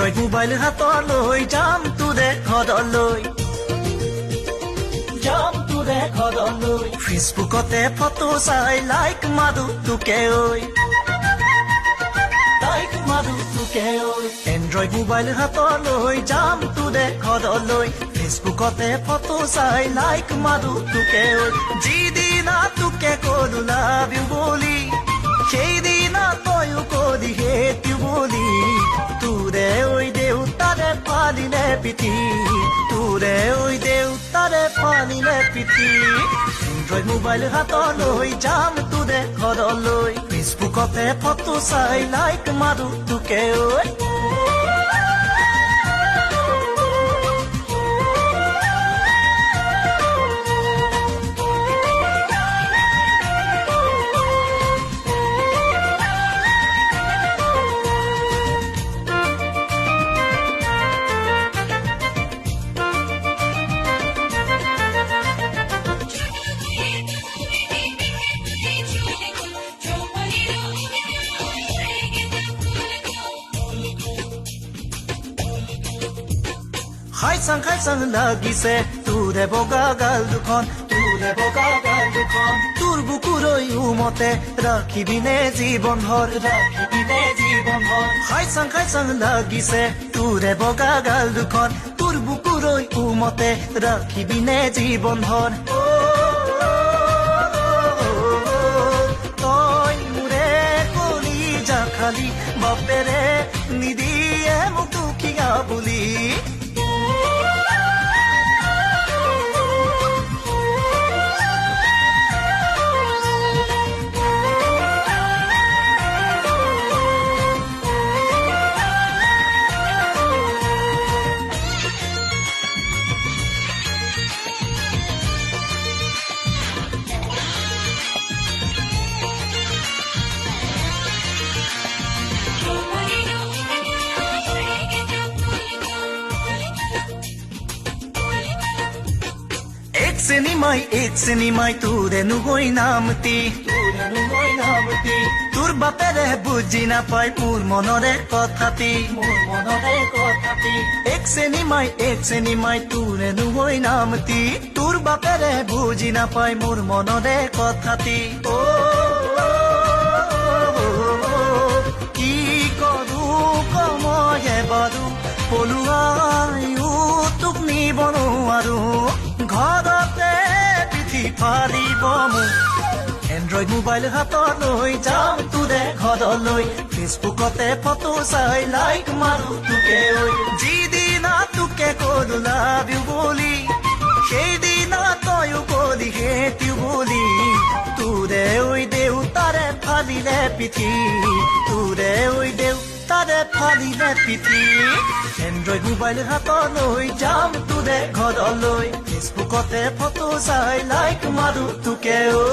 Mobile হাতলৈ যাম তোৰে ঘৰলৈ যাম তোৰে ঘৰলৈ ফেচবুকতে ফটো চাই লাইক মাৰো তোকে ঐ। লাইক মাৰো তোকে ঐ এনড্ৰইড মোবাইল হাতলৈ যাম তোৰে ঘৰলৈ ফেচবুকতে ফটো চাই লাইক মাৰো তোকে ঐ। যিদিনা তোকে কলো লাভ বুলি, সেইদিনা তয়ো পিঠি তোৰে ঐ দেউতাৰে ফালিলে পিঠি তই মোবাইল হাতলৈ যাম তোৰে ঘৰলৈ। ফেচবুকতে ফটো চাই লাইক মাৰো তোকে ঐ। হাই চাং খাই চাং লাগিছে তোৰে বগা গাল দুখন তোৰে বগা গাল দুখন তোৰ বুকুৰৈ উমতে ৰাখিবিনে জীৱন ভৰ ৰাখিবিনে জীৱন ভৰ হাই চাং খাই চাং লাগিছে তোৰে বগা গাল দুখন তোৰ বুকুৰৈ উমতে ৰাখিবিনে জীৱন ভৰ তই মোৰে কলিজা খালি বাপেৰে নিদিয়ে মোক দুখীয়া বুলি এক চিনেমাই এক চিনেমাই তোৰে নুগৈ নামতি তোৰে নুগৈ নামতি তোৰ বাপেৰে বুজি নাপায় মোৰ মনৰে কথাটি মোৰ মনৰে কথাটি এক চিনেমাই এক চিনেমাই তোৰে নুগৈ নামতি তোৰ বাপেৰে বুজি নাপায় মোৰ মনৰে কথাটি অ কি কৰো কময়ে বাৰু পলুৱাইও তোক নিব নোৱাৰো ঘৰতে ফালিব মোক এনড্ৰইড মোবাইল হাতলৈ যাম, তোৰে ঘৰলৈ। ফেচবুকতে ফটো চাই লাইক মাৰো তোকে ঐ। যিদিনা তোকে কলো লাভ ইউ বুলি, সেইদিনা তয়ো কলি সেইটো বুলি। তোৰে ঐ দেউতাৰে ফালিলে পিঠি, তোৰে ঐ দেউতাৰে ফালিলে পিঠি। এনড্ৰইড মোবাইল হাতলৈ যাম তোৰে ঘৰলৈ। ফেচবুকতে ফটো চাই লাইক মাৰো তোকে ঐ